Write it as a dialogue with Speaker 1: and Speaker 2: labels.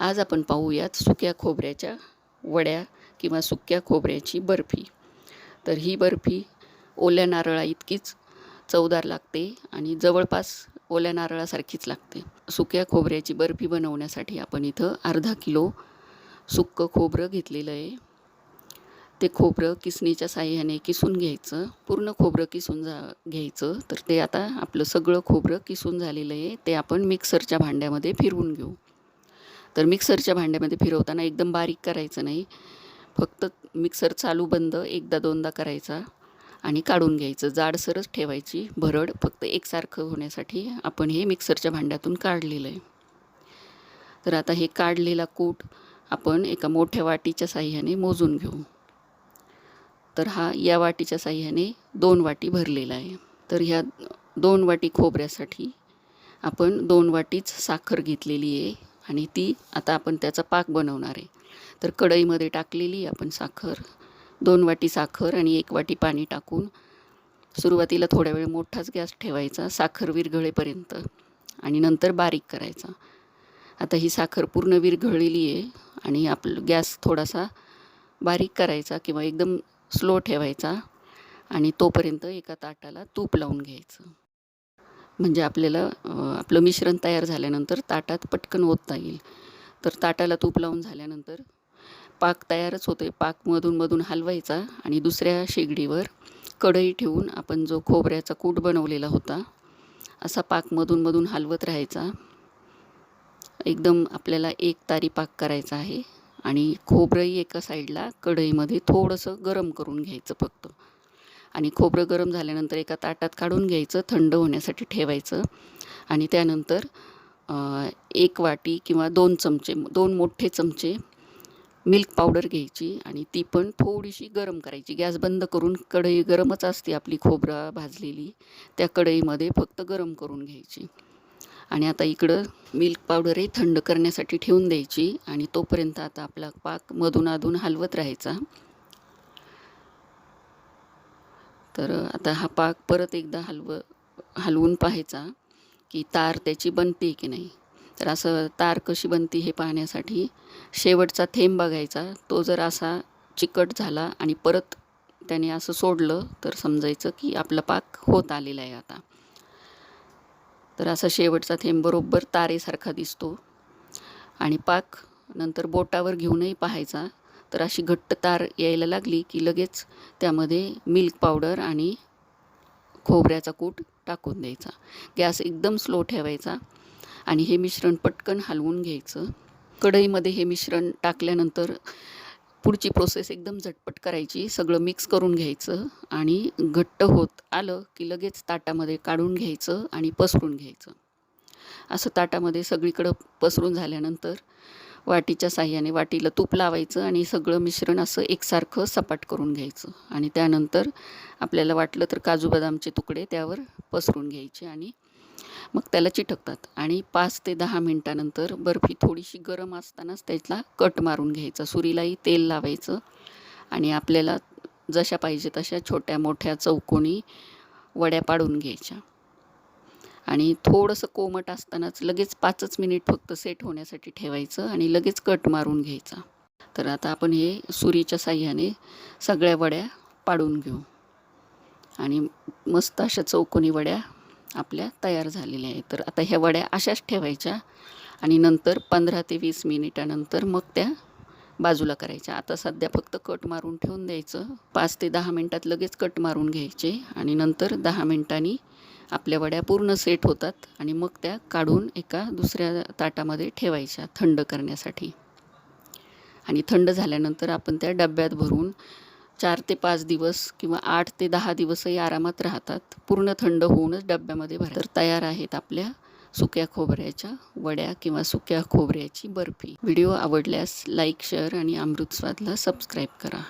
Speaker 1: आज आपण पाहूयात सुक्या खोबऱ्याच्या वड्या किंवा सुक्या खोबऱ्याची बर्फी. तर ही बर्फी ओल्या नारळा इतकीच चवदार लागते आणि जवळपास ओल्या नारळासारखीच लागते. सुक्या खोबऱ्याची बर्फी बनवण्यासाठी आपण इथं अर्धा किलो सुक्कं खोबरं घेतलेलं आहे. ते खोबरं किसणीच्या साह्याने किसून घ्यायचं. पूर्ण खोबरं किसून जा घ्यायचं. तर ते आता आपलं सगळं खोबरं किसून झालेलं आहे. ते आपण मिक्सरच्या भांड्यामध्ये फिरवून घेऊ. तर मिक्सरच्या भांड्यामध्ये फिरवताना एकदम बारीक करायचं नाही. फक्त मिक्सर चालू बंद एकदा दोनदा करायचा आणि काढून घ्यायचं. जाडसरच ठेवायची भरड फक्त एकसारखं होण्यासाठी आपण हे मिक्सरच्या भांड्यातून काढलेलं आहे. तर आता हे काढलेला कूट आपण एका मोठ्या वाटीच्या साह्याने मोजून घेऊ. तर हा या वाटीच्या साह्याने दोन वाटी भरलेला आहे. तर ह्या दोन वाटी खोबऱ्यासाठी आपण दोन वाटीच साखर घेतलेली आहे. आणि ती आता आपण त्याचा पाक बनवणार आहे. तर कढईमध्ये टाकलेली आपण साखर दोन वाटी साखर आणि एक वाटी पाणी टाकून सुरुवातीला थोड्या वेळ मोठाच गॅस ठेवायचा साखर विरघळेपर्यंत आणि नंतर बारीक करायचा. आता ही साखर पूर्ण विरघळलेली आहे आणि आपलं गॅस थोडासा बारीक करायचा किंवा एकदम स्लो ठेवायचा आणि तोपर्यंत एका ताटाला तूप लावून घ्यायचं. म्हणजे आपल्याला आपलं मिश्रण तयार झाल्यानंतर ताटात पटकन ओतता येईल. तर ताटाला तूप लावून झाल्यानंतर पाक तयारच होते पाकमधून मधून हलवायचा आणि दुसऱ्या शेगडीवर कढई ठेवून आपण जो खोबऱ्याचा कूट बनवलेला होता असा पाकमधून मधून हलवत राहायचा. एकदम आपल्याला एक तारी पाक करायचा आहे आणि खोबरंही एका साईडला कढईमध्ये थोडंसं गरम करून घ्यायचं फक्त. आणि खोबरं गरम झाल्यानंतर एका ताटात काढून घ्यायचं थंड होण्यासाठी ठेवायचं. आणि त्यानंतर एक वाटी किंवा दोन चमचे दोन मोठे चमचे मिल्क पावडर घ्यायची आणि ती पण थोडीशी गरम करायची. गॅस बंद करून कढई गरमच असते आपली खोबरा भाजलेली. त्या कढईमध्ये फक्त गरम करून घ्यायची. आणि आता इकडं मिल्क पावडरही थंड करण्यासाठी ठेवून द्यायची आणि तोपर्यंत आता आपला पाक मधून अधून हलवत राहायचा. तर आता हा पाक परत एकदा हलव हलवून पाहायचा की तार त्याची बनते की नाही. तर असं तार कशी बनती हे पाहण्यासाठी शेवटचा थेंब बघायचा. तो जर असा चिकट झाला आणि परत त्याने असं सोडलं तर समजायचं की आपला पाक होत आलेला आहे आता. तर असा शेवटचा थेंब बरोबर तारेसारखा दिसतो. आणि पाक नंतर बोटावर घेऊनही पाहायचा. तर अशी घट्ट तार यायला लागली की लगेच त्यामध्ये मिल्क पावडर आणि खोबऱ्याचा कूट टाकून द्यायचा. गॅस एकदम स्लो ठेवायचा आणि हे मिश्रण पटकन हलवून घ्यायचं. कढईमध्ये हे मिश्रण टाकल्यानंतर पुढची प्रोसेस एकदम झटपट करायची. सगळं मिक्स करून घ्यायचं आणि घट्ट होत आलं की लगेच ताटामध्ये काढून घ्यायचं आणि पसरून घ्यायचं. असं ताटामध्ये सगळीकडं पसरून झाल्यानंतर वाटीच्या साह्याने वाटीला तूप लावायचं आणि सगळं मिश्रण असं एकसारखं सपाट करून घ्यायचं. आणि त्यानंतर आपल्याला वाटलं तर काजू बदामचे तुकडे त्यावर पसरून घ्यायचे आणि मग त्याला चिटकतात. आणि पाच ते दहा मिनटानंतर बर्फी थोडीशी गरम असतानाच त्याला कट मारून घ्यायचा. सुरीलाही तेल लावायचं आणि आपल्याला जशा पाहिजे तशा छोट्या मोठ्या चौकोनी वड्या पाडून घ्यायच्या. आणि थोडंसं कोमट असतानाच लगेच पाचच मिनिट फक्त सेट होण्यासाठी ठेवायचं आणि लगेच कट मारून घ्यायचा. तर आता आपण हे सुरीच्या साह्याने सगळ्या वड्या पाडून घेऊ. आणि मस्त अशा चौकोनी वड्या आपल्या तयार झालेल्या आहेत. तर आता ह्या वड्या अशाच ठेवायच्या आणि नंतर पंधरा ते वीस मिनिटानंतर मग त्या बाजूला करायच्या. आता सध्या फक्त कट मारून ठेवून द्यायचं. पाच ते दहा मिनटात लगेच कट मारून घ्यायचे आणि नंतर दहा मिनटांनी आपल्या वड्या पूर्ण सेट होतात आणि मग त्या काढून एका दुसऱ्या ताटामध्ये ठेवायच्या थंड करण्यासाठी. आणि थंड झाल्यानंतर आपण त्या डब्यात भरून चार ते पाच दिवस किंवा आठ ते दहा दिवसही आरामात राहतात. पूर्ण थंड होऊनच डब्यामध्ये भर तर तयार आहेत आपल्या सुक्या खोबऱ्याच्या वड्या किंवा सुक्या खोबऱ्याची बर्फी. व्हिडिओ आवडल्यास लाईक शेअर आणि अमृतस्वादला सबस्क्राईब करा.